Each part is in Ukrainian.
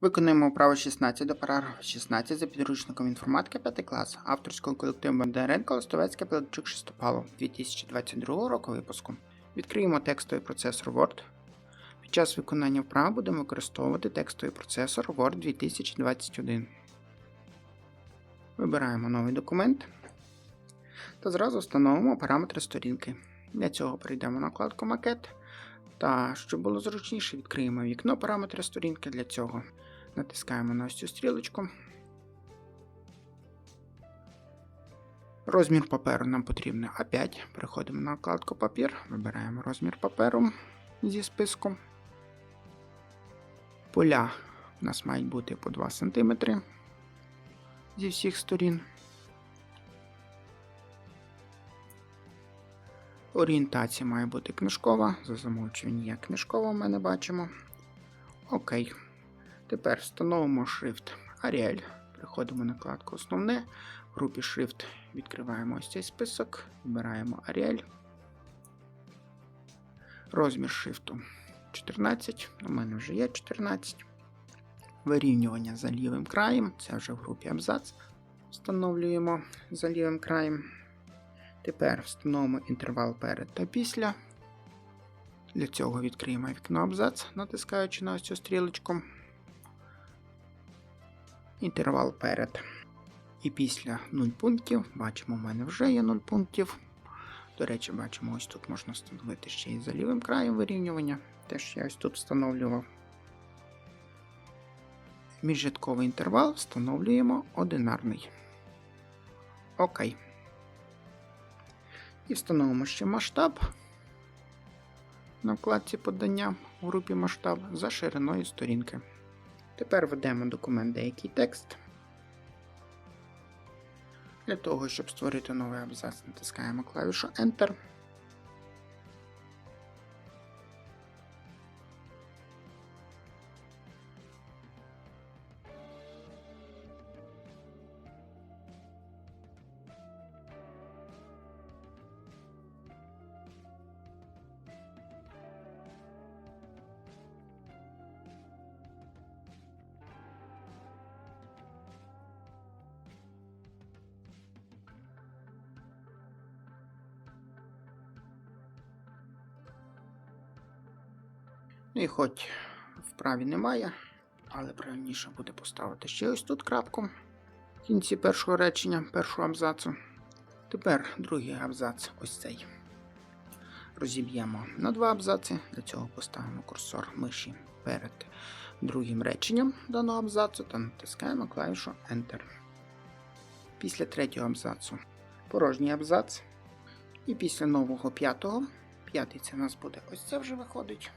Виконуємо вправо 16 до параграфу 16 за підручником інформатики 5 клас авторського колективу Бондаренко Листовецьке Пилипчук Шестопало 2022 року випуску. Відкриємо текстовий процесор Word. Під час виконання вправ будемо використовувати текстовий процесор Word 2021. Вибираємо новий документ та зразу встановимо параметри сторінки. Для цього перейдемо на вкладку Макет. Та, щоб було зручніше, відкриємо вікно параметри сторінки для цього. Натискаємо на ось цю стрілочку. Розмір паперу нам потрібен А5. Переходимо на вкладку папір, вибираємо розмір паперу зі списку. Поля у нас мають бути по 2 см зі всіх сторін. Орієнтація має бути книжкова. За замовчуванням є книжкова, ми не бачимо. Окей. Тепер встановимо шрифт Arial. Переходимо на вкладку Основне. В групі Шрифт відкриваємо ось цей список, вибираємо Arial. Розмір шрифту 14. У мене вже є 14. Вирівнювання за лівим краєм. Це вже в групі Абзац. Встановлюємо за лівим краєм. Тепер встановимо інтервал перед та після. Для цього відкриємо вікно абзац, натискаючи на ось цю стрілочку. Інтервал перед. І після 0 пунктів. Бачимо, в мене вже є 0 пунктів. До речі, бачимо, ось тут можна встановити ще і за лівим краєм вирівнювання. Теж я ось тут встановлював. Міжрядковий інтервал встановлюємо одинарний. Окей. І встановимо ще масштаб на вкладці подання у групі масштаб за шириною сторінки. Тепер введемо документ деякий текст. Для того, щоб створити новий абзац, натискаємо клавішу Enter. І хоч вправі немає, але правильніше буде поставити ще ось тут крапку в кінці першого речення, першого абзацу. Тепер другий абзац, ось цей. Розіб'ємо на два абзаци. Для цього поставимо курсор миші перед другим реченням даного абзацу та натискаємо клавішу Enter. Після третього абзацу порожній абзац. І після нового п'ятого. П'ятий це у нас буде ось це вже виходить.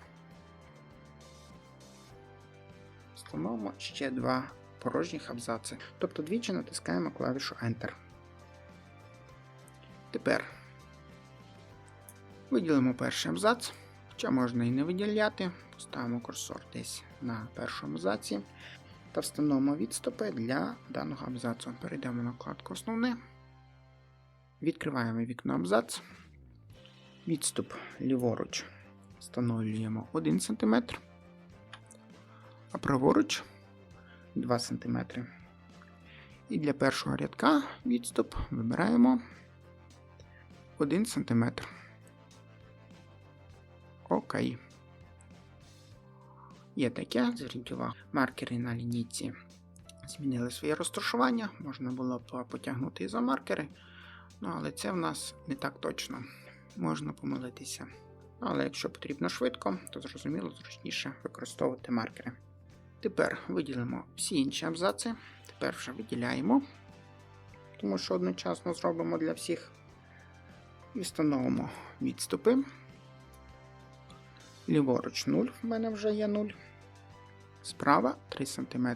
Встановимо ще два порожніх абзаци. Тобто двічі натискаємо клавішу Enter. Тепер виділимо перший абзац, хоча можна і не виділяти. Поставимо курсор десь на першому абзаці та встановимо відступи для даного абзацу. Перейдемо на вкладку Основне. Відкриваємо вікно абзац. Відступ ліворуч встановлюємо 1 см а праворуч 2 см. І для першого рядка відступ вибираємо 1 см. Окей. Є таке, зверніть увагу, маркери на лінійці змінили своє розташування, можна було б потягнути і за маркери, ну, але це в нас не так точно. Можна помилитися. Але якщо потрібно швидко, то зрозуміло зручніше використовувати маркери. Тепер виділимо всі інші абзаци. Тепер вже виділяємо, тому що одночасно зробимо для всіх. І встановимо відступи. Ліворуч 0, в мене вже є 0. Справа 3 см.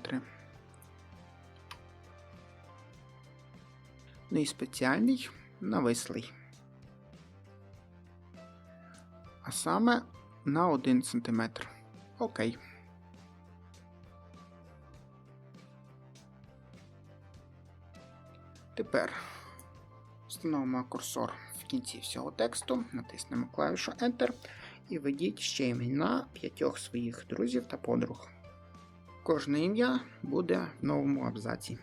Ну і спеціальний навислий. А саме на 1 см. Окей. Тепер встановимо курсор в кінці всього тексту, натиснемо клавішу Enter і введіть ще імена п'ятьох своїх друзів та подруг. Кожне ім'я буде в новому абзаці.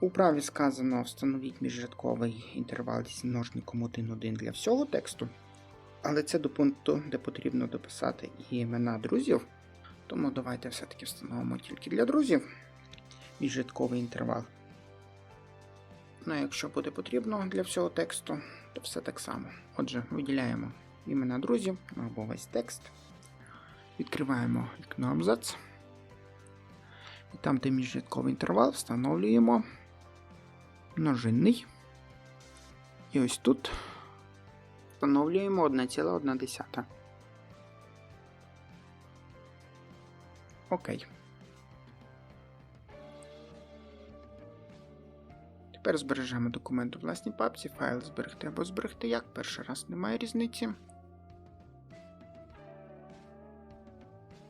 У праві сказано встановіть міжрядковий інтервал зі множником 1-1 для всього тексту, але це до пункту, де потрібно дописати і імена друзів. Тому давайте все-таки встановимо тільки для друзів міжрядковий інтервал. Ну, а якщо буде потрібно для всього тексту, то все так само. Отже, виділяємо імена друзів або весь текст. Відкриваємо вікно абзац. І там, де міжрядковий інтервал, встановлюємо множинний. І ось тут встановлюємо 1,1. Окей. Тепер збережемо документ у власній папці, файл зберегти або зберегти як. Перший раз немає різниці.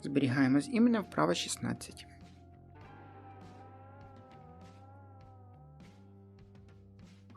Зберігаємо з іменем вправо 16.